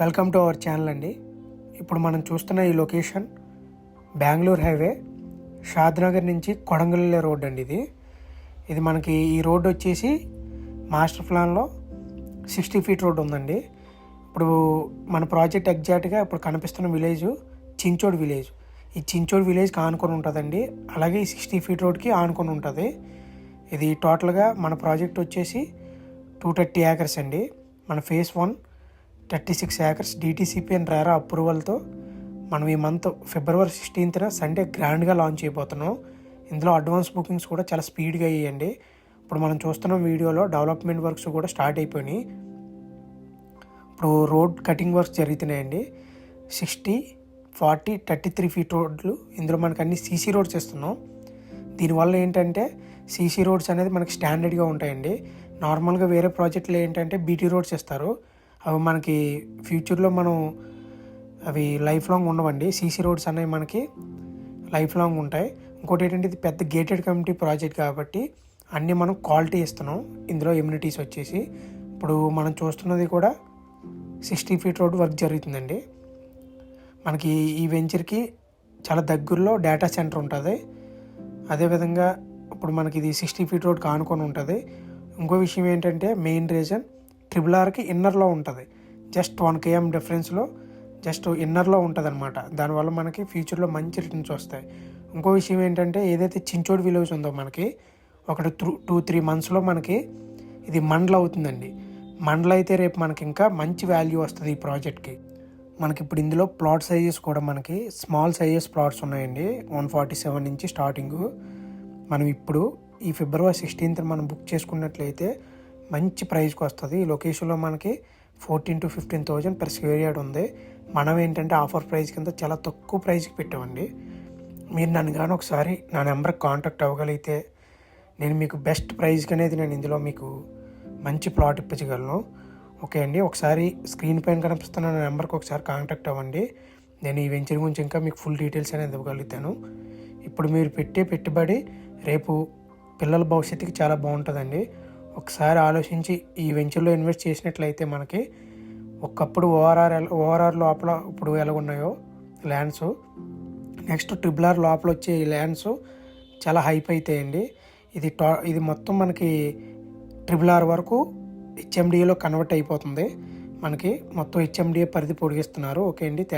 Welcome to our channel అండి. ఇప్పుడు మనం చూస్తున్న ఈ లొకేషన్ బెంగళూరు హైవే షాద్నగర్ నుంచి కొడంగల్లే రోడ్ అండి ఇది. ఇది మనకి ఈ రోడ్ వచ్చేసి మాస్టర్ ప్లాన్లో సిక్స్టీ ఫీట్ రోడ్ ఉందండి. ఇప్పుడు మన ప్రాజెక్ట్ ఎగ్జాక్ట్గా ఇప్పుడు కనిపిస్తున్న విలేజ్ చించోడ్ విలేజ్. ఈ చించోడ్ విలేజ్కి ఆనుకొని ఉంటుందండి. అలాగే ఈ సిక్స్టీ ఫీట్ రోడ్కి ఆనుకొని ఉంటుంది. ఇది టోటల్గా మన ప్రాజెక్ట్ వచ్చేసి టూ థర్టీ ఏకర్స్ అండి. మన phase one thirty six acres DTCP and RERA అప్రూవల్తో. మనం ఈ మంత్ ఫిబ్రవరి సిక్స్టీన్త్న సండే గ్రాండ్గా లాంచ్ అయిపోతున్నాం ఇందులో అడ్వాన్స్ బుకింగ్స్ కూడా చాలా స్పీడ్గా అయ్యాయండి. ఇప్పుడు మనం చూస్తున్న వీడియోలో డెవలప్మెంట్ వర్క్స్ కూడా స్టార్ట్ అయిపోయినాయి. ఇప్పుడు రోడ్ కటింగ్ వర్క్స్ జరుగుతున్నాయండి. Sixty forty thirty three feet రోడ్లు ఇందులో మనకు అన్ని సీసీ రోడ్స్ ఇస్తున్నాం. దీనివల్ల ఏంటంటే సీసీ రోడ్స్ అనేది మనకి స్టాండర్డ్గా ఉంటాయండి. నార్మల్గా వేరే ప్రాజెక్టులు ఏంటంటే బీటీ రోడ్స్ ఇస్తారు. అవి మనకి ఫ్యూచర్లో మనం అవి లైఫ్ లాంగ్ ఉండవండి. సీసీ రోడ్స్ అనేవి మనకి లైఫ్ లాంగ్ ఉంటాయి. ఇంకోటి ఏంటంటే ఇది పెద్ద గేటెడ్ కమ్యూనిటీ ప్రాజెక్ట్ కాబట్టి అన్నీ మనం క్వాలిటీ ఇస్తున్నాం. ఇందులో ఇమ్యూనిటీస్ వచ్చేసి ఇప్పుడు మనం చూస్తున్నది కూడా సిక్స్టీ ఫీట్ రోడ్ వర్క్ జరుగుతుందండి. మనకి ఈ వెంచర్కి చాలా దగ్గరలో డేటా సెంటర్ ఉంటుంది. అదేవిధంగా ఇప్పుడు మనకి ఇది సిక్స్టీ ఫీట్ రోడ్ కానుకొని ఉంటుంది. ఇంకో విషయం ఏంటంటే మెయిన్ రీజన్ ట్రిపుల్ ఆర్కి ఇన్నర్లో ఉంటుంది. జస్ట్ వన్ కేఎం డిఫరెన్స్లో జస్ట్ ఇన్నర్లో ఉంటుంది అనమాట దానివల్ల మనకి ఫ్యూచర్లో మంచి రిటర్న్స్ వస్తాయి. ఇంకో విషయం ఏంటంటే ఏదైతే చించోడ్ విలేజ్ ఉందో మనకి ఒకటి త్రూ టూ త్రీ మంత్స్లో మనకి ఇది మండల్ అవుతుందండి. మండల్ అయితే రేపు మనకి ఇంకా మంచి వాల్యూ వస్తుంది ఈ ప్రాజెక్ట్కి. మనకి ఇప్పుడు ఇందులో ప్లాట్ సైజెస్ కూడా మనకి స్మాల్ సైజెస్ ప్లాట్స్ ఉన్నాయండి. వన్ ఫార్టీ సెవెన్ నుంచి స్టార్టింగ్. మనం ఇప్పుడు ఈ ఫిబ్రవరి సిక్స్టీన్త్ మనం బుక్ చేసుకున్నట్లయితే మంచి ప్రైస్కి వస్తుంది. ఈ లొకేషన్లో మనకి fourteen to fifteen thousand per square yard ఉంది. మనం ఏంటంటే ఆఫర్ ప్రైస్ కింద చాలా తక్కువ ప్రైస్కి పెట్టామండి. మీరు నన్ను కానీ ఒకసారి నా నెంబర్కి కాంటాక్ట్ అవ్వగలిగితే నేను మీకు బెస్ట్ ప్రైస్కి అనేది నేను ఇందులో మీకు మంచి ప్లాట్ ఇప్పించగలను. ఓకే అండి. ఒకసారి స్క్రీన్ పైన కనిపిస్తున్న నా నెంబర్కి ఒకసారి కాంటాక్ట్ అవ్వండి. నేను ఈ వెంచర్ గురించి ఇంకా మీకు ఫుల్ డీటెయిల్స్ అనేది ఇవ్వగలుగుతాను. ఇప్పుడు మీరు పెట్టే పెట్టుబడి రేపు పిల్లల భవిష్యత్తుకి చాలా బాగుంటుందండి. ఒకసారి ఆలోచించి ఈ వెంచర్లో ఇన్వెస్ట్ చేసినట్లయితే మనకి ఒకప్పుడు ఓఆర్ఆర్ ఓఆర్ఆర్ లోపల ఇప్పుడు ఎలాగున్నాయో ల్యాండ్స్. నెక్స్ట్ ట్రిపుల్ ఆర్ లోపల వచ్చే ఈ ల్యాండ్స్ చాలా హైప్ అవుతాయండి ఇది టా ఇది మొత్తం మనకి ట్రిపుల్ ఆర్ వరకు హెచ్ఎండిఏలో కన్వర్ట్ అయిపోతుంది. మనకి మొత్తం హెచ్ఎండిఏ పరిధి పొడిగిస్తున్నారు. ఓకే అండి థ్యాంక్